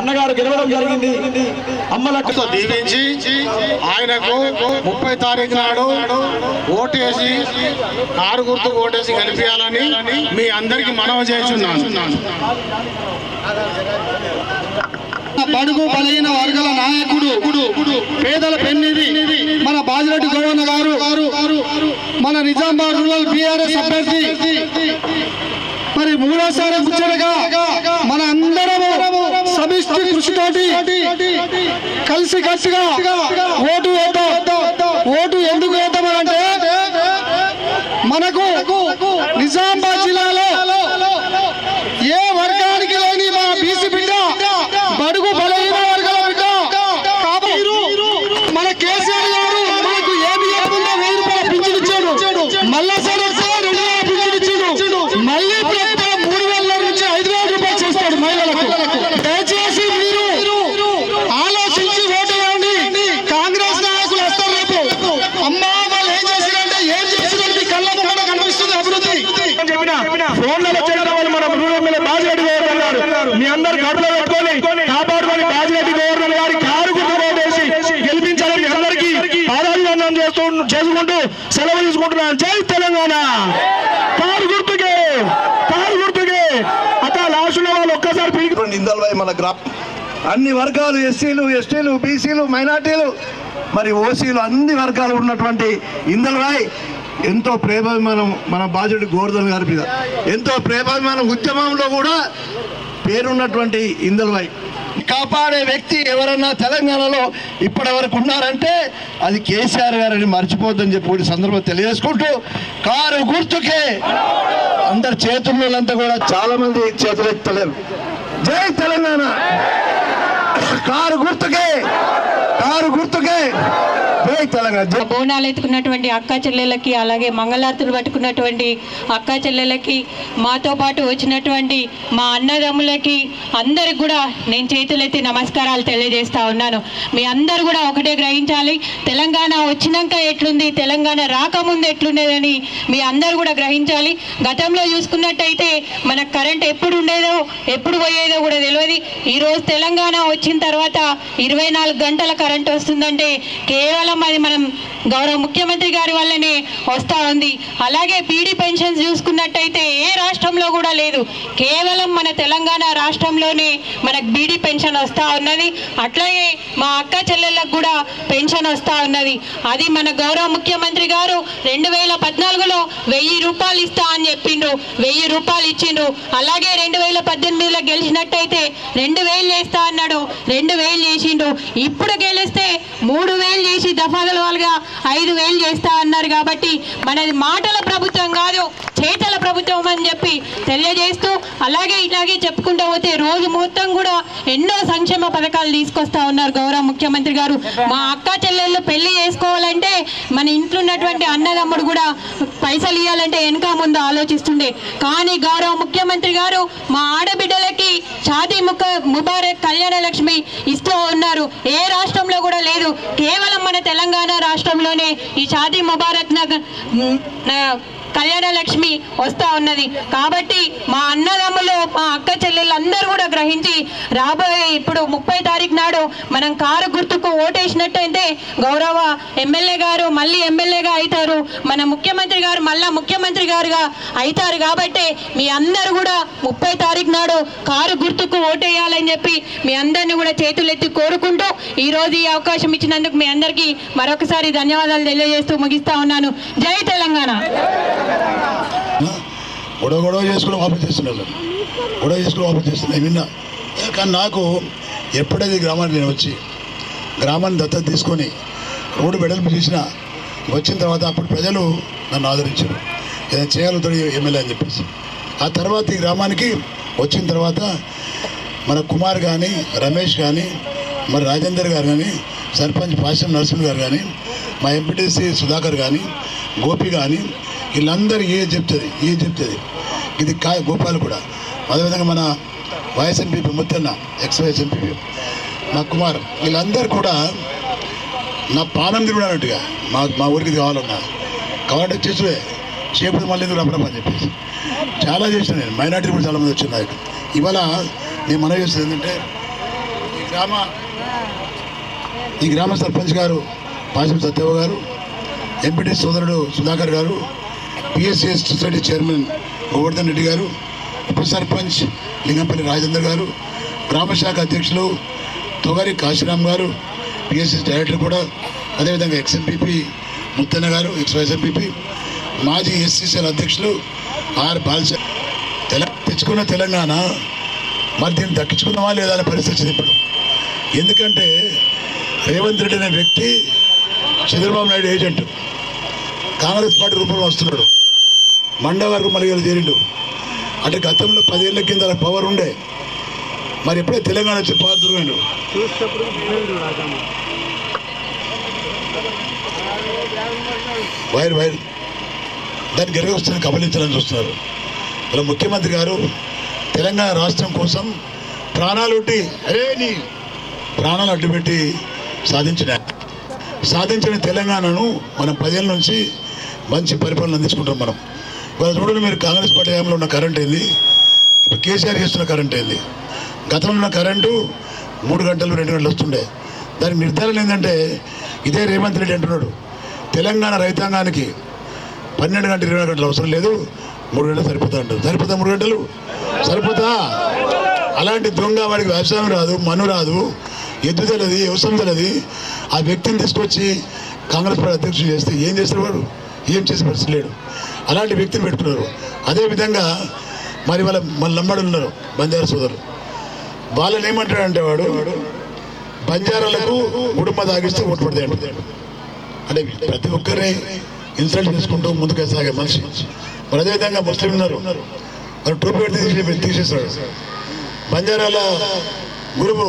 అన్నగారు గెలవడం జరిగింది. అమ్మలకు తో దీవించి ఆయనకు ముప్పై తారీఖు నాడు ఓటేసి కారు గుర్తుకు ఓటేసి గెలిపించాలని మీ అందరికి మనవి చేస్తున్నాను. బడుగు బలహీన వర్గాల నాయకుడు పేదల పెన్నిది మన బాజిరెడ్డి గౌరన్న గారు మన నిజామాబాద్ రూరల్ బీఆర్ఎస్ అభ్యర్థి. మరి మూడోసారి ముచ్చటగా మన అందరము సమిష్టి కృషితోటి కలిసి కసిగా ఓటు వేద్దాం. ఓటు ఎందుకు వేద్దామని గవర్నర్ మీ అందరు గడుపులో పెట్టుకొని కాపాడుకొని బాజిరెడ్డి గవర్నర్ గారి కారు గెలిపించాలని అందరికి అందరికీ పాదాభివందనం చేస్తూ చేసుకుంటూ సెలవు తీసుకుంటున్నాను. జై తెలంగాణ. కారు గుర్తుకే కారు గుర్తుకే. అత లాస్ట్ వాళ్ళు ఒక్కసారి పిలిగి మన గ్రా అన్ని వర్గాలు ఎస్సీలు ఎస్టీలు బీసీలు మైనార్టీలు మరి ఓసీలు అన్ని వర్గాలు ఉన్నటువంటి ఇందలరాయ్ ఎంతో ప్రేమాభిమానం మన బాధ్యుడు గోవర్ధన్ గారి మీద. ఎంతో ప్రేమాభిమానం ఉద్యమంలో కూడా పేరున్నటువంటి ఇందల్వాయ్ కాపాడే వ్యక్తి ఎవరన్నా తెలంగాణలో ఇప్పటి వరకు ఉన్నారంటే అది కేసీఆర్ గారని మర్చిపోద్దని చెప్పి ఈ సందర్భం తెలియజేసుకుంటూ కారు గుర్తుకే అందరి చేతులంతా కూడా చాలా మంది చేతులు ఎత్తలేరు జై తెలంగాణ. కారు గుర్తుకే కారు గుర్తుకే. జై తెలంగాణ బోనాలు ఎత్తుకున్నటువంటి అక్క చెల్లెలకి అలాగే మంగళార్తులు పట్టుకున్నటువంటి అక్క చెల్లెలకి మాతో పాటు వచ్చినటువంటి మా అన్నదమ్ములకి అందరికి కూడా నేను చేతులెత్తి నమస్కారాలు తెలియజేస్తా ఉన్నాను. మీ అందరు కూడా ఒకటే గ్రహించాలి. తెలంగాణ వచ్చినాక ఎట్లుంది తెలంగాణ రాకముందు ఎట్లుండేదని మీ అందరు కూడా గ్రహించాలి. గతంలో చూసుకున్నట్టయితే మనకు కరెంట్ ఎప్పుడు ఉండేదో ఎప్పుడు పోయేదో కూడా తెలియదు. ఈరోజు తెలంగాణ వచ్చిన తర్వాత ఇరవై నాలుగు గంటల కరెంట్ వస్తుందంటే కేవలం అది మనం గౌరవ ముఖ్యమంత్రి గారి వల్లనే వస్తూ ఉంది. అలాగే పీడీ పెన్షన్స్ చూసుకున్నట్టయితే ఏ రాష్ట్రంలో కూడా లేదు. కేవలం మన తెలంగాణ రాష్ట్రంలోనే మనకు బీడీ పెన్షన్ వస్తూ ఉన్నది. అట్లాగే మా అక్క చెల్లెళ్ళకు కూడా పెన్షన్ వస్తూ ఉన్నది. అది మన గౌరవ ముఖ్యమంత్రి గారు రెండు వేల పద్నాలుగులో వెయ్యి రూపాయలు ఇస్తా అని చెప్పిండ్రు. వెయ్యి రూపాయలు ఇచ్చిండ్రు. అలాగే రెండు వేల పద్దెనిమిదిలో గెలిచినట్టయితే రెండు వేలు చేస్తా అన్నాడు. రెండు వేలు చేసిండ్రు. ఇప్పుడు గెలిస్తే మూడు వేలు చేసి దఫాదల వాళ్ళుగా ఐదు వేలు చేస్తా అన్నారు కాబట్టి మనది మాటల ప్రభుత్వం కాదు చేతల ప్రభుత్వం అని చెప్పి తెలియజేస్తూ అలాగే ఇలాగే చెప్పుకుంటూ పోతే రోజు మొత్తం కూడా ఎన్నో సంక్షేమ పథకాలు తీసుకొస్తా ఉన్నారు గౌరవ ముఖ్యమంత్రి గారు. మా అక్క చెల్లెళ్ళు పెళ్ళి చేసుకోవాలంటే మన ఇంట్లో ఉన్నటువంటి అన్నదమ్ముడు కూడా పైసలు ఇవ్వాలంటే వెనక ముందు ఆలోచిస్తుండే. కానీ గౌరవ ముఖ్యమంత్రి గారు మా ఆడబిడ్డలకి ఛాతీ ముఖ ముబారక్ కళ్యాణ లక్ష్మి ఇస్తూ ఉన్నారు. ఏ రాష్ట్రంలో కూడా లేదు. కేవలం మన తెలంగాణ సమయంలోనే ఈ షాదీ ముబారక్ నగర్ కళ్యాణ లక్ష్మి ఉన్నది. కాబట్టి మా అన్నదమ్ములు మా అక్క చెల్లెళ్ళు అందరూ కూడా గ్రహించి రాబోయే ఇప్పుడు ముప్పై తారీఖు నాడు మనం కారు గుర్తుకు ఓటేసినట్టయితే గౌరవ ఎమ్మెల్యే గారు మళ్ళీ ఎమ్మెల్యేగా అవుతారు. మన ముఖ్యమంత్రి గారు మళ్ళా ముఖ్యమంత్రి గారుగా అవుతారు కాబట్టి మీ అందరూ కూడా ముప్పై తారీఖు నాడు కారు గుర్తుకు ఓటేయాలని చెప్పి మీ అందరిని కూడా చేతులెత్తి కోరుకుంటూ ఈరోజు ఈ అవకాశం ఇచ్చినందుకు మీ అందరికీ మరొకసారి ధన్యవాదాలు తెలియజేస్తూ ముగిస్తా ఉన్నాను. జై తెలంగాణ! గొడవ గొడవ చేసుకుని వాపసు చేస్తున్నారు గొడవ చేసుకుని వాపసు చేస్తున్నాయి విన్నా. కానీ నాకు ఎప్పుడైతే ఈ గ్రామానికి నేను వచ్చి గ్రామాన్ని దత్తత తీసుకొని రోడ్డు వెడల్పు చేసిన వచ్చిన తర్వాత అప్పుడు ప్రజలు నన్ను ఆదరించారు. ఏదైనా చేయగలుగుతాడు ఎమ్మెల్యే అని చెప్పేసి. ఆ తర్వాత ఈ గ్రామానికి వచ్చిన తర్వాత మన కుమార్ కానీ రమేష్ కానీ మరి రాజేందర్ గారు కానీ సర్పంచ్ పాశం నరసింహ గారు కానీ మా ఎంపీటీసీ సుధాకర్ కానీ గోపి కానీ వీళ్ళందరూ ఏ చెప్తుంది? ఏ చెప్తుంది? ఇది కా గోపాల్ కూడా. అదేవిధంగా మన vice MPP Muthanna ex vice MPP నా కుమార్ వీళ్ళందరూ కూడా నా పానం తిరుగునట్టుగా మా మా ఊరికి ఇది కావాలన్నా. కాబట్టి చేసుడే చేపుడు మళ్ళీ ఎందుకు అని చెప్పేసి. చాలా చేసిన నేను. మైనార్టీ కూడా చాలామంది వచ్చిన నాకు. ఇవాళ నేను మనవి చేస్తుంది ఏంటంటే గ్రామ ఈ గ్రామ సర్పంచ్ గారు పాశం సత్యవ గారు ఎంపీటీ సోదరుడు Sudhakar garu PSS society chairman Govardhan Reddy garu ఉప సర్పంచ్ లింగంపల్లి రాజేందర్ గారు గ్రామ శాఖ అధ్యక్షులు తొగరి కాశీరామ్ గారు పిఎస్ఎస్ డైరెక్టర్ కూడా అదేవిధంగా ex MPP Muthanna garu ex vice MPP మాజీ ఎస్సీసీఎల్ అధ్యక్షులు ఆర్ బాల్స తెల తెచ్చుకున్న తెలంగాణ మరి దీన్ని దక్కించుకుందామా లేదా అనే పరిస్థితి ఇప్పుడు. ఎందుకంటే రేవంత్ రెడ్డి అనే వ్యక్తి Chandrababu Naidu agent. Congress party రూపంలో వస్తున్నాడు. మండ వరకు మళ్ళీ చేరిండు. అంటే గతంలో పదేళ్ళ కింద పవర్ ఉండే. మరి ఎప్పుడే తెలంగాణ వచ్చి పాత్రుడు వైర్ వైర్. దాన్ని గెలిగి వస్తుంది కబలించాలని చూస్తున్నారు. ఇలా ముఖ్యమంత్రి గారు తెలంగాణ రాష్ట్రం కోసం ప్రాణాలు పెట్టి అరే నీ ప్రాణాలు అడ్డుపెట్టి సాధించిన సాధించిన తెలంగాణను మనం పదేళ్ళ నుంచి మంచి పరిపాలన అందించుకుంటాం మనం. వాళ్ళు చూడండి మీరు కాంగ్రెస్ పార్టీ హయాంలో ఉన్న కరెంట్ ఏంది? ఇప్పుడు కేసీఆర్ చేస్తున్న కరెంట్ ఏంది? గతంలో ఉన్న కరెంటు మూడు గంటలు రెండు గంటలు వస్తుండే. దాని నిర్ధారణ ఏంటంటే ఇదే రేవంత్ రెడ్డి అంటున్నాడు. తెలంగాణ రైతాంగానికి పన్నెండు గంటలు ఇరవై గంటలు అవసరం లేదు మూడు గంటలు సరిపోతా అంటారు. సరిపోతా మూడు గంటలు? సరిపోతా? అలాంటి దొంగ వాడికి వ్యవసాయం రాదు మను రాదు ఎద్దు తెలియదు వ్యవసాయం తెలియదు ఆ వ్యక్తిని తీసుకొచ్చి కాంగ్రెస్ పార్టీ అధ్యక్షుడు చేస్తే ఏం చేస్తారు వాడు? ఏం చేసే పరిస్థితి లేడు. అలాంటి వ్యక్తిని పెట్టుకున్నారు. అదేవిధంగా మరి వాళ్ళ మన లంబడు ఉన్నారు బంజారా సోదరులు వాళ్ళని ఏమంటాడంటే వాడు బంజారాలకు కుటుంబ తాగిస్తే ఓటు పడతాయి అంటే ప్రతి ఒక్కరిని ఇన్సల్ట్ చేసుకుంటూ ముందుకు సాగే మనిషి. మరి అదేవిధంగా ముస్లిం ఉన్నారు. మరి టోపీ పెడితే తీసే తీసేస్తాడు బంజారాల గురువు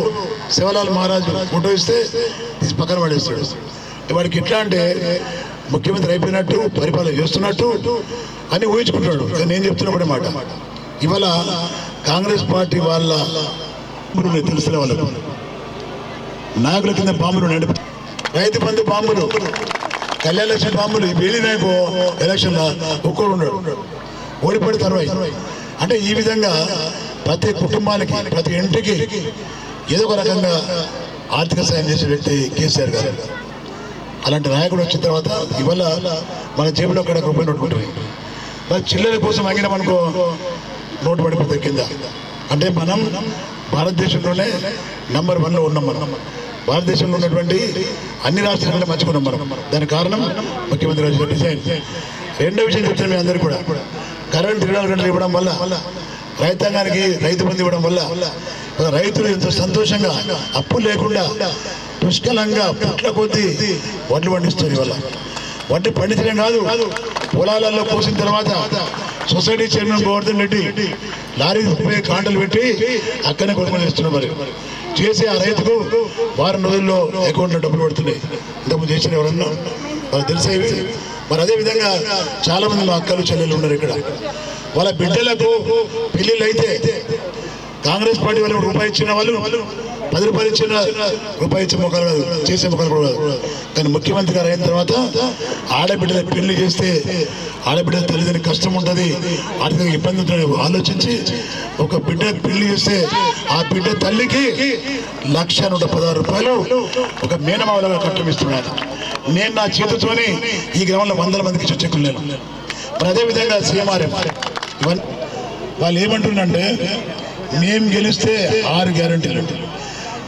శివలాల్ మహారాజు ఫోటో ఇస్తే తీసి పక్కన పడేస్తాడు. వాడికి ఎట్లా అంటే ముఖ్యమంత్రి అయిపోయినట్టు పరిపాలన చేస్తున్నట్టు అని ఊహించుకుంటాడు నేను నేను చెప్తున్నప్పుడే మాట. ఇవాళ కాంగ్రెస్ పార్టీ వాళ్ళ తెలిసిన వాళ్ళకు. నాయకుల కింద బాంబులు నడిపి రైతు బంధు బాంబులు కళ్యాణ లక్ష్మి బాంబులు వెళ్ళినాయకో ఎలక్షన్ ఒక్కడు ఉన్నాడు ఓడిపోయి తర్వాత. అంటే ఈ విధంగా ప్రతి కుటుంబానికి ప్రతి ఇంటికి ఏదో ఒక రకంగా ఆర్థిక సాయం చేసే వ్యక్తి కేసీఆర్ గారు. అలాంటి నాయకుడు వచ్చిన తర్వాత ఇవాళ మన జేబులో అక్కడ రూపాయి నోటు మరి చిల్లర కోసం అంగినామనుకో నోటు పడిపోతుంది కింద. అంటే మనం భారతదేశంలోనే నంబర్ వన్లో ఉన్నాం మనం. భారతదేశంలో ఉన్నటువంటి అన్ని రాష్ట్రాలలో మంచుకున్నాం మనం. దానికి కారణం ముఖ్యమంత్రి గారు డిజైన్. రెండో విషయం చెప్తాను మీ అందరికీ కూడా. కరెంట్ ఇరవై గంటలు ఇవ్వడం వల్ల రైతాంగానికి రైతు బంధు ఇవ్వడం వల్ల రైతులు ఎంతో సంతోషంగా అప్పు లేకుండా పుష్కలంగా పుట్ల కొద్దీ వడ్లు పండిస్తుంది ఇవాళ. వడ్లు పండించడం కాదు పొలాలలో పోసిన తర్వాత society chairman Govardhan Reddy lorry కాండలు కాంటలు పెట్టి అక్కడనే కొనుగోలు చేస్తున్నారు మరి. చేసి ఆ రైతుకు వారం రోజుల్లో అకౌంట్లో డబ్బులు పడుతున్నాయి. ఇంతకుముందు చేసిన ఎవరన్నా? వాళ్ళకి తెలిసేవి మరి అదే విధంగా చాలా మంది మా అక్కలు చెల్లెలు ఉన్నారు ఇక్కడ. వాళ్ళ బిడ్డలకు పెళ్ళిళ్ళు అయితే కాంగ్రెస్ పార్టీ వాళ్ళు రూపాయి ఇచ్చిన వాళ్ళు పది రూపాయలు ఇచ్చిన రూపాయి ఇచ్చే ముఖాలు కాదు చేసే ముఖాలు కూడా కానీ ముఖ్యమంత్రి గారు అయిన తర్వాత ఆడబిడ్డల పెళ్ళి చేస్తే ఆడబిడ్డల తల్లిదండ్రులు కష్టం ఉంటుంది ఆర్థికంగా ఇబ్బంది ఉంటుంది ఆలోచించి ఒక బిడ్డ పెళ్ళి చేస్తే ఆ బిడ్డ తల్లికి లక్ష నూట పదహారు రూపాయలు ఒక మేనమావలుగా కట్టమిస్తున్నాను నేను నా చేతితోని ఈ గ్రామంలో వందల మందికి ఇచ్చే చెక్కులు నేను. మరి అదేవిధంగా సీఎంఆర్ఎం. వాళ్ళు ఏమంటుండంటే మేము గెలిస్తే ఆరు గ్యారంటీలు.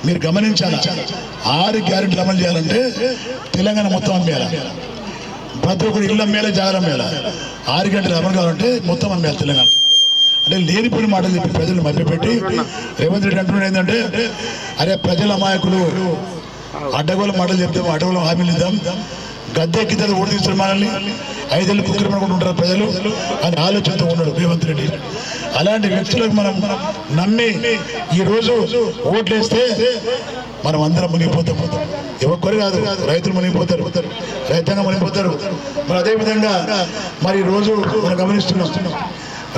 మీరు గమనించాలి? ఆరు గ్యారెంటీ అమలు చేయాలంటే తెలంగాణ మొత్తం అమ్మేయాలి? ప్రతి ఒక్కరు ఇల్లు అమ్మేలా జాగ్రత్త అమ్మేలా ఆరు గంటలు అమలు కావాలంటే మొత్తం అమ్మేయాలి తెలంగాణ. అంటే లేనిపోయిన మాటలు చెప్పి ప్రజలు మభ్యపెట్టి రేవంత్ రెడ్డి అంటున్నాడు ఏంటంటే అరే ప్రజల అమాయకులు అడ్డగోల మాటలు చెప్తాం అడ్డగోల హామీలు ఇద్దాం. గద్దె ఎక్కితే ఓడి తీసుకుని మనల్ని ఐదేళ్ళు కుక్కలు ఉంటారు ప్రజలు అని ఆలోచనతో ఉన్నాడు రేవంత్ రెడ్డి. అలాంటి వ్యక్తులకు మనం నమ్మి ఈ రోజు ఓట్లేస్తే మనం అందరం మునిగిపోతాం. ఎవరి కాదు రైతులు మునిగిపోతారు. రైతాంగం మునిగిపోతారు. మరి అదేవిధంగా మరి ఈ రోజు మనం గమనిస్తున్నాం.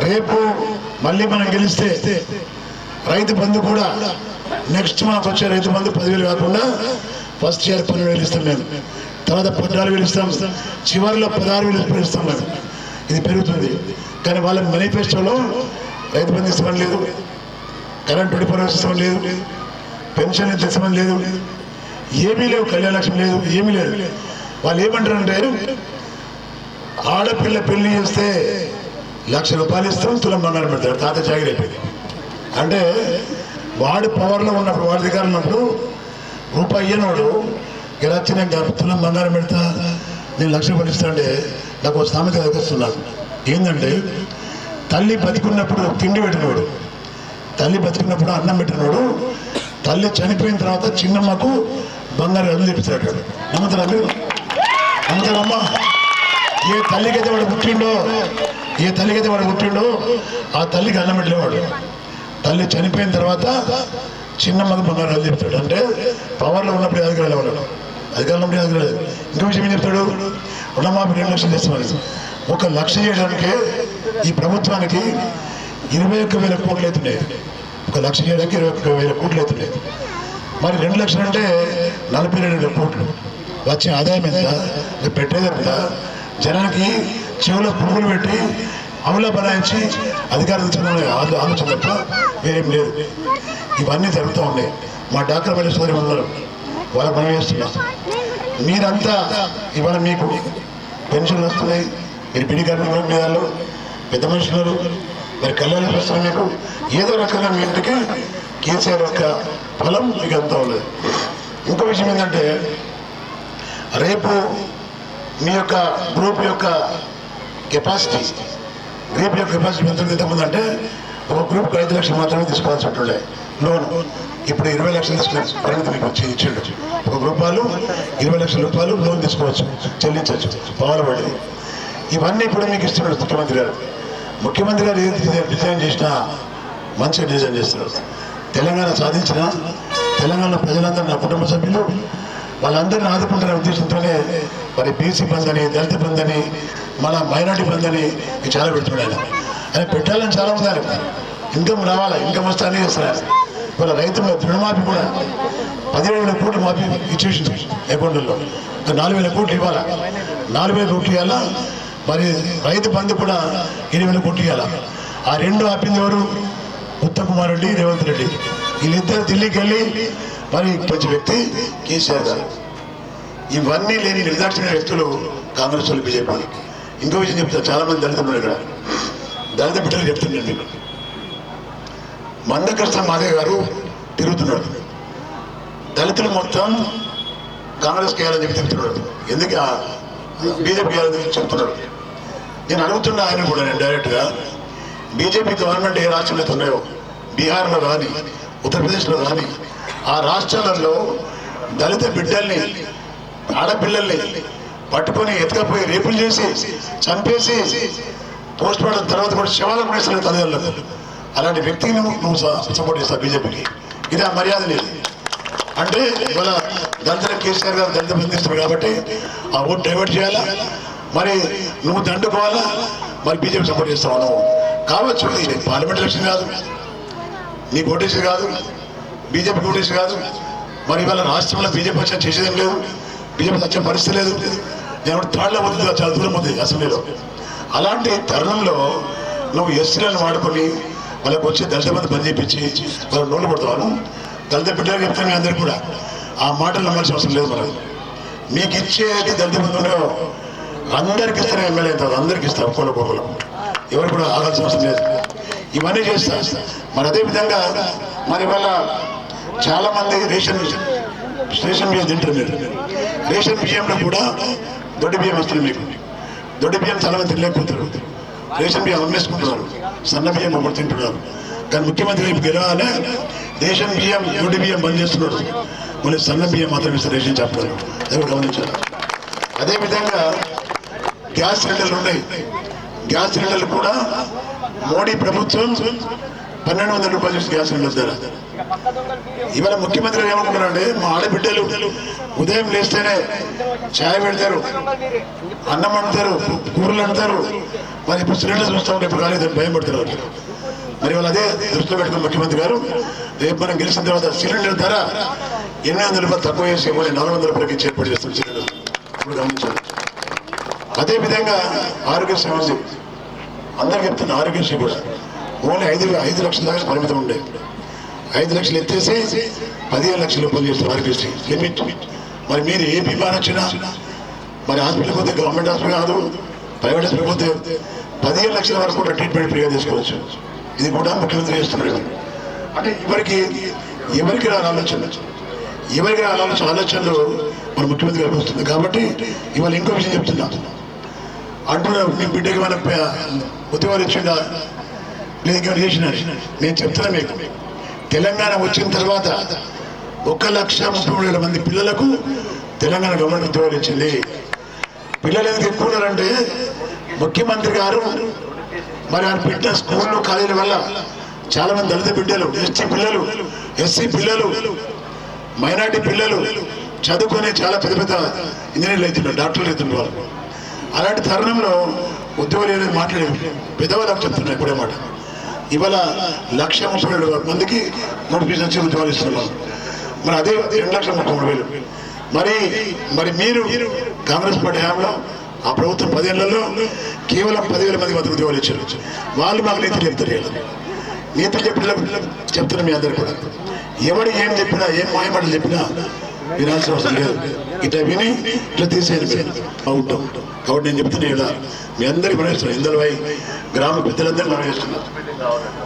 రేపు మళ్ళీ మనం గెలిస్తే రైతు బంధు కూడా నెక్స్ట్ మనకు వచ్చే రైతు బంధు పదివేలు కాకుండా ఫస్ట్ ఇయర్ పన్నెండు వేలు ఇస్తాం మేము. తర్వాత పద్నాలుగు వేలు ఇస్తాం. చివరిలో పదహారు వేలు ఇస్తాం. మేము ఇది పెరుగుతుంది. కానీ వాళ్ళ మేనిఫెస్టోలో రైతు బంధు ఇస్తామని లేదు. కరెంట్ ట్వంటీ ఫోర్ అవర్స్ ఇస్తామని లేదు. పెన్షన్ ఇస్తామని లేదు. ఏమీ లేవు. కళ్యాణ లక్ష్మి లేదు. ఏమీ లేదు. వాళ్ళు ఏమంటారంటే ఆడపిల్ల పెళ్ళి చేస్తే లక్ష రూపాయలు ఇస్తాం తులం బంగారం పెడతారు. తాత జాగిరి అంటే వాడు పవర్లో ఉన్నప్పుడు వాడి దగ్గర ఉన్నప్పుడు రూపాయి అయినవాడు ఇలా వచ్చి నేను తులం బంగారం పెడతా నేను లక్ష రూపాయలు ఇస్తా అంటే నాకు ఒక సామెత ఎదుగుతున్నాను ఏంటంటే తల్లి బతికున్నప్పుడు తిండి పెట్టినోడు. తల్లి బతికున్నప్పుడు అన్నం పెట్టినోడు. తల్లి చనిపోయిన తర్వాత చిన్నమ్మకు బంగారు అల్లు తెప్పిస్తాడు. నమ్ముతారా మీరు? నమ్ముతారమ్మా ఏ తల్లికైతే వాడు పుట్టిండో ఏ తల్లికైతే వాడు పుట్టిండో ఆ తల్లికి అన్నం పెట్టలేవాడు తల్లి చనిపోయిన తర్వాత చిన్నమ్మకు బంగారు అల్లు చెప్తాడు అంటే పవర్లో ఉన్నప్పుడు అధికారులు వాళ్ళు అధికారంలో ఉన్నప్పుడు అధికారులు ఇంకో విషయం ఏం చెప్తాడు? రుణమాఫీ రెండు లక్షలు చేస్తామని ఒక లక్ష చేయడానికే ఈ ప్రభుత్వానికి ఇరవై ఒక్క వేల కోట్లు అవుతున్నాయి. ఒక లక్ష చేయడానికి ఇరవై ఒక్క వేల కోట్లు అవుతున్నాయి. మరి రెండు లక్షలు అంటే నలభై రెండు వేల కోట్లు. వచ్చే ఆదాయం ఎంత? పెట్టేది ఎంత? జనానికి చెవులో పురుగులు పెట్టి అమలు బలాయించి అధికారులు తెచ్చుకునే ఆలోచన తప్ప వేరేం లేదు. ఇవన్నీ జరుగుతూ ఉన్నాయి. మా డాక్టర్ మల్లి సోదరి ఉన్నారు. వాళ్ళకి మనం చేస్తున్నాం. మీరంతా ఇవాళ మీకు పెన్షన్లు వస్తున్నాయి. మీరు పిడి కార్మికుల మీద పెద్ద మనుషులు మరి కళ్యాణ వస్తున్న మీకు ఏదో రకంగా మీ ఇంటికి కేసీఆర్ యొక్క ఫలం మీకు అంతా ఉండదు ఇంకో విషయం ఏంటంటే రేపు మీ యొక్క గ్రూప్ యొక్క కెపాసిటీ గ్రూప్ యొక్క కెపాసిటీ ఎంత ఇంతకుముందు అంటే ఒక గ్రూప్కి ఐదు లక్షలు మాత్రమే తీసుకోవాల్సి ఉంటుండే. లోన్ ఇప్పుడు ఇరవై లక్షలు తీసుకునే పరిమితి మీకు వచ్చి ఇచ్చిండు. ఒక గ్రూప్ వాళ్ళు ఇరవై లక్షల రూపాయలు లోన్ తీసుకోవచ్చు చెల్లించవచ్చు. పవర్ పడింది ఇవన్నీ ఇప్పుడు మీకు ఇస్తున్నాడు ముఖ్యమంత్రి గారు. ముఖ్యమంత్రి గారు ఏది డిజైన్- చేసినా మంచిగా డిజైన్ చేస్తున్నారు తెలంగాణ సాధించిన తెలంగాణ ప్రజలందరూ నా కుటుంబ సభ్యులు వాళ్ళందరినీ ఆదుకుంటున్న ఉద్దేశంతోనే మరి బీసీ బంద్ అని దళిత బంద్ అని మన మైనార్టీ బంద్ అని ఇవి చాలా పెడుతున్నాడు ఆయన. పెట్టాలని చాలా ఉంది ఆయన ఇన్కమ్ రావాలి? ఇన్కమ్ వస్తే అన్నీ చేస్తున్నారు ఇవాళ రైతుల రుణమాఫీ కూడా పదిహేడు వేల కోట్లు మాఫీ ఇచ్చేసింది అకౌంట్లలో. నాలుగు వేల కోట్లు ఇవ్వాలా? నాలుగు వేల కోట్లు ఇవ్వాలా? మరి రైతు బంధు కూడా ఎనిమిది వేల ఆ రెండు ఆపింది ఎవరు? ఉత్తమ్ కుమార్ రెడ్డి రేవంత్ రెడ్డి. వీళ్ళిద్దరు ఢిల్లీకి వెళ్ళి మరి మంచి వ్యక్తి కేసీఆర్ గారు. ఇవన్నీ లేని నిర్దాక్షిణ వ్యక్తులు కాంగ్రెస్ వాళ్ళు బీజేపీ ఇంకో విషయం చెప్తారు చాలామంది దళితులు ఇక్కడ. దళిత బిడ్డలు చెప్తున్నాను మీకు. మందకృష్ణ మాదే గారు తిరుగుతున్నాడు. దళితులు మొత్తం కాంగ్రెస్ చేయాలని చెప్పి చెప్తున్నాడు ఎందుకు? బీజేపీ చేయాలని చెప్తున్నాడు. నేను అడుగుతున్నా ఆయన కూడా నేను డైరెక్ట్గా బీజేపీ గవర్నమెంట్ ఏ రాష్ట్రంలో అయితే ఉన్నాయో బీహార్లో కానీ ఉత్తరప్రదేశ్లో కానీ ఆ రాష్ట్రాలలో దళిత బిడ్డల్ని ఆడపిల్లల్ని పట్టుకొని ఎత్తుకపోయి రేపులు చేసి చంపేసి పోస్ట్ మార్టం తర్వాత కూడా శవాలకు వేసిన తల్లిదండ్రులు. అలాంటి వ్యక్తిని నువ్వు సపోర్ట్ చేస్తావు బీజేపీకి. ఇది ఆ మర్యాద లేదు. అంటే ఇవాళ దళితుల కేసీఆర్ గారు దళిత బంధిస్తారు కాబట్టి ఆ ఓటు డైవర్ట్ చేయాలా? మరి నువ్వు దండుకోవాలా మరి బీజేపీ సపోర్ట్ చేస్తావు నువ్వు? కావచ్చు ఇది పార్లమెంట్ ఎలక్షన్ కాదు. నీ ఓటేసి కాదు. బీజేపీ ఓటేసి కాదు. మరి ఇవాళ రాష్ట్రంలో బీజేపీ వచ్చిన చేసేదేం లేదు. బీజేపీ వచ్చే పరిస్థితి లేదు. నేను తాళ్ళ పోతుంది చాలా దూరం ఉంది అసెంబ్లీలో. అలాంటి తరుణంలో నువ్వు ఎస్టీలను వాడుకొని వాళ్ళకి వచ్చి దళిత మంది పని చేయించి వాళ్ళు నోళ్ళు పడతాను దళిత బిడ్డలు చెప్తాను మీ కూడా. ఆ మాటలు నమ్మాల్సిన అవసరం లేదు మనం మీకు ఇచ్చేది దళిత మంది అందరికి ఇస్తారు ఎమ్మెల్యే కాదు అందరికి ఇస్తారు ఒక్కొక్కరు ఒక్కొక్కరు ఎవరు కూడా ఆగాల్సిన అవసరం లేదు. ఇవన్నీ చేస్తా. మరి అదే విధంగా మరి ఇవాళ చాలామంది రేషన్ రేషన్ బియ్యం తింటారు మీరు రేషన్ బియ్యంలో కూడా దొడ్డి బియ్యం వస్తుంది మీకు. దొడ్డి బియ్యం చాలా తినలేకపోతారు. రేషన్ బియ్యం అమ్మేసుకుంటున్నారు. సన్న బియ్యం ఒకటి తింటున్నారు. కానీ ముఖ్యమంత్రి రేపు గెలవాలే. రేషన్ బియ్యం దొడ్డి బియ్యం బంద్ చేస్తున్నారు. మళ్ళీ సన్న బియ్యం మాత్రం ఇస్తారు రేషన్ చెప్పారు ఎవరు గమనించారు? అదేవిధంగా గ్యాస్ సిలిండర్లు ఉన్నాయి. గ్యాస్ సిలిండర్లు కూడా మోడీ ప్రభుత్వం పన్నెండు వందల రూపాయలు చూసి గ్యాస్ సిలిండర్ ధర ఇవాళ ముఖ్యమంత్రి ఏమనుకున్నారంటే మా ఆడబిడ్డలు ఉదయం లేస్తేనే ఛాయ్ పెడతారు అన్నం వండుతారు కూరలు వండుతారు. మరి ఇప్పుడు సిలిండర్ చూస్తూ ఉంటే ఇప్పుడు కాలేదు భయం పడతారు మరి వాళ్ళు అదే దృష్టిలో పెట్టుకున్న ముఖ్యమంత్రి గారు రేపు మనం గెలిచిన తర్వాత సిలిండర్ ధర ఎనిమిది వందల రూపాయలు తక్కువ చేసి నాలుగు వందల రూపాయలకి చేర్పాటు చేస్తాం చేస్తుంది సిలిండర్. ఇప్పుడు గమనించాలి. అదేవిధంగా ఆరోగ్యశ్రీ ఉంది అందరికి చెప్తున్న ఆరోగ్యశ్రీ కూడా. ఓన్లీ ఐదు ఐదు లక్షల దాకా పరిమితం ఉండే. ఐదు లక్షలు ఎత్తేసి పదిహేను లక్షలు రూపాయలు చేస్తారు ఆరోగ్యశ్రీ లిమిట్ మరి మీరు ఏ బీమార్ వచ్చినా మరి హాస్పిటల్ పోతే గవర్నమెంట్ హాస్పిటల్ కాదు ప్రైవేట్ హాస్పిటల్ పోతే పదిహేను లక్షల వరకు కూడా ట్రీట్మెంట్ ఫ్రీగా తీసుకోవచ్చు. ఇది కూడా ముఖ్యమంత్రి చేస్తున్నారు. అంటే ఎవరికి ఎవరికి రాని ఆలోచన? ఎవరికి రాని ఆలోచన? ఆలోచనలు మన ముఖ్యమంత్రి గారికి వస్తుంది. కాబట్టి ఇవాళ ఇంకో విషయం చెప్తున్నా. అంటున్నారు మీ బిడ్డకి మన ఉద్యోగాలు ఇచ్చిండా లేదు ఇంకేమైనా నేను చెప్తున్నా మీకు. తెలంగాణ వచ్చిన తర్వాత ఒక లక్ష ముప్పై మూడు వేల మంది పిల్లలకు తెలంగాణ గవర్నమెంట్ ఉద్యోగాలు ఇచ్చింది. పిల్లలు ఎందుకు ఎక్కువ ఉన్నారంటే ముఖ్యమంత్రి గారు మరి ఆయన పెట్టిన స్కూళ్ళు కాలేజీల వల్ల చాలా మంది దళిత బిడ్డలు ఎస్టీ పిల్లలు ఎస్సీ పిల్లలు మైనార్టీ పిల్లలు చదువుకొని చాలా పెద్ద పెద్ద ఇంజనీర్లు అవుతున్నారు డాక్టర్లు అవుతున్నారు వాళ్ళు. అలాంటి తరుణంలో ఉద్యోగాలు ఏదైనా మాట్లాడే పెద్దవాళ్ళకి చెప్తున్నాయి ఇప్పుడే మాట. ఇవాళ లక్ష ముప్పై ఏడు మందికి నోటిఫికేషన్ వచ్చి ఉద్యోగాలు ఇస్తున్నారు. మరి అదే రెండు లక్షల ముప్పై మూడు వేలు. మరి మరి మీరు కాంగ్రెస్ పార్టీ హయాంలో ఆ ప్రభుత్వం పదేళ్ళలో కేవలం పదివేల మంది మాత్రం ఉద్యోగాలు ఇచ్చారు. వాళ్ళు మాకు నీతులు చెప్తారు వీళ్ళు. నీతులు చెప్పిన చెప్తున్నారు మీ అందరు కూడా. ఎవడు ఏం చెప్పినా ఏం మాయమాటలు చెప్పినా వినాల్సిన అవసరం లేదు. ఇట్లా విని ఇట్లా తీసేయాలి మీరు అవుట్. కాబట్టి నేను చెప్తున్నా ఇలా. మీ అందరికీ మనం ఇస్తున్నాం ఇందలవై గ్రామ పెద్దలందరూ మనం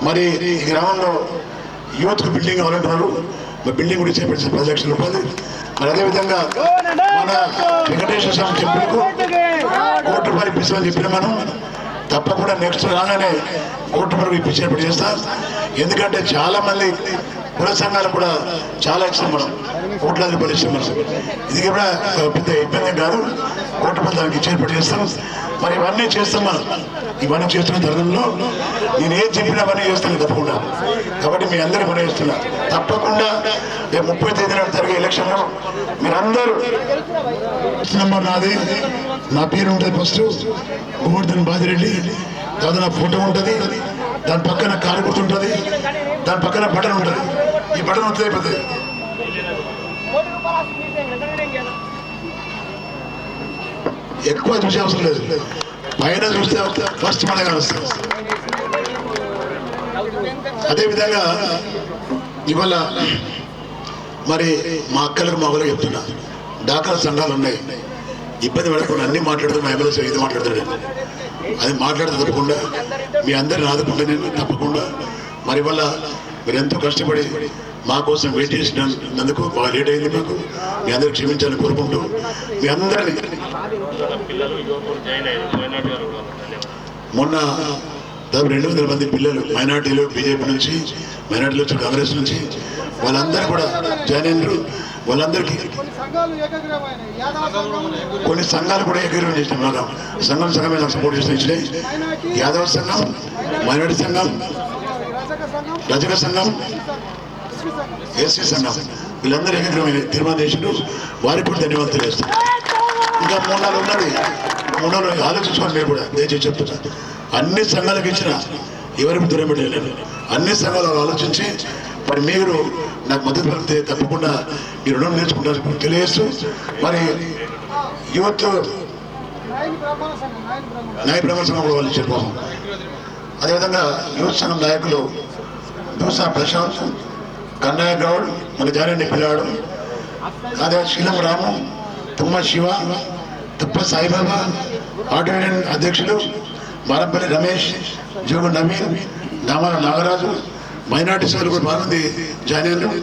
మరి ఈ గ్రామంలో యూత్కు బిల్డింగ్ కావాలంటున్నారు. మరి బిల్డింగ్ కూడా చేపట్టిన పది లక్షల రూపాయలు. మరి అదేవిధంగా మన వెంకటేశ్వర స్వామి టెంపుల్కు కోటి రూపాయలు ఇప్పిస్తామని చెప్పిన మనం తప్పకుండా నెక్స్ట్ రాగానే కోటి రూపాయలు ఇప్పించేటప్పుడు చేస్తాం ఎందుకంటే చాలా మంది కూడా చాలా ఇష్టం మనం. కోట్లాది రూపాయలు ఇష్టం మనం. ఇది కూడా పెద్ద ఇబ్బంది కాదు. కోట్ల మంది దానికి ఇచ్చేటప్పుడు చేస్తాం. మరి ఇవన్నీ చేస్తాం మనం. ఇవన్నీ చేస్తున్న తరుణంలో నేను ఏం చెప్పినా అవన్నీ చేస్తాను తప్పకుండా. కాబట్టి మీ అందరూ మనం చేస్తున్నా. తప్పకుండా రేపు ముప్పై తేదీన జరిగే ఎలక్షన్లో మీరందరూ నెంబర్ నాది. నా పేరు ఉంటుంది ఫస్ట్. గోవర్ధన్ బాజిరెడ్డి కాదు నా ఫోటో ఉంటుంది. దాని పక్కన కారు గుర్తుంటుంది. దాని పక్కన బటన్ ఉంటుంది. ఈ బటన్ ఉంటుంది ఎక్కువ చూసే అవసరం లేదు. పైన చూస్తే ఫస్ట్ మన కానొస్తుంది. అదేవిధంగా ఇవాళ మరి మా అక్కలకు మా వాళ్ళకి చెప్తున్నా. డాకా సంఘాలు ఉన్నాయి. ఇబ్బంది పడకుండా అన్ని మాట్లాడుతూ మా ఎమ్మెల్యే ఇది మాట్లాడతాడు. అది మాట్లాడితే తప్పకుండా మీ అందరిని ఆదుకుంటే నేను తప్పకుండా మరి వల్ల మీరు ఎంతో కష్టపడి మా కోసం వెయిట్ చేసినందుకు బాగా లేట్ అయింది మాకు. మీ అందరికి క్షమించాలని కోరుకుంటూ మీ అందరినీ. మొన్న దాదాపు రెండు వందల మంది పిల్లలు మైనార్టీలో బీజేపీ నుంచి మైనార్టీలో వచ్చి కాంగ్రెస్ నుంచి వాళ్ళందరూ కూడా జాయిన్ అయినారు. వాళ్ళందరికీ కొన్ని సంఘాలు కూడా ఏకీకరణ చేసినాయి మాకు సంఘం సంఘమే నాకు సపోర్ట్ చేసిన ఇచ్చినాయి యాదవ సంఘం మైనార్టీ సంఘం సంఘం రజక సంఘం ఎస్సీ సంఘం వీళ్ళందరూ ఏకగ్రమైన తీర్మానం చేసిండు వారికి కూడా ధన్యవాదాలు తెలియజేస్తాం ఇంకా మూడు నాలుగు ఉన్నది. మూడు నాలుగు ఆలోచించుకోండి మీరు కూడా దయచేసి చెప్తున్నా. అన్ని సంఘాలకు ఇచ్చిన ఎవరికి దూరం పెట్టలేదు. అన్ని సంఘాలు ఆలోచించి మరి మీరు నాకు మద్దతు పలికితే తప్పకుండా ఈ రుణం నేర్చుకుంటారు తెలియజేస్తూ మరి యువత్ నాయని న్యాయ బ్రహ్మ సంఘం కూడా వాళ్ళు చెప్పాము అదేవిధంగా యువత సంఘం నాయకులు దూసా ప్రశాంత్ కన్నయ్య గౌడ్ మన జానండి పిల్లాడు. అదే శీలం రాము తుమ్మ శివ తుప్ప సాయిబాబా ఆర్డినెంట్ అధ్యక్షులు మారంపల్లి రమేష్ జోగు నవీన్ దామల నాగరాజు మైనార్టీ సభ్యులు కూడా బాగుంది మంది జాయిన్ అయ్యారు.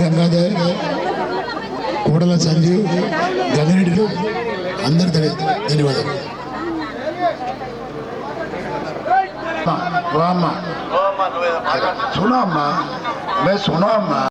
గంగాధర్ కోడల సంజీవ్ గంగిరెడ్డిలు అందరు ధన్యవాదాలు. అమ్మా, ఓ అమ్మా. సునో అమ్మా. మే సునో అమ్మా.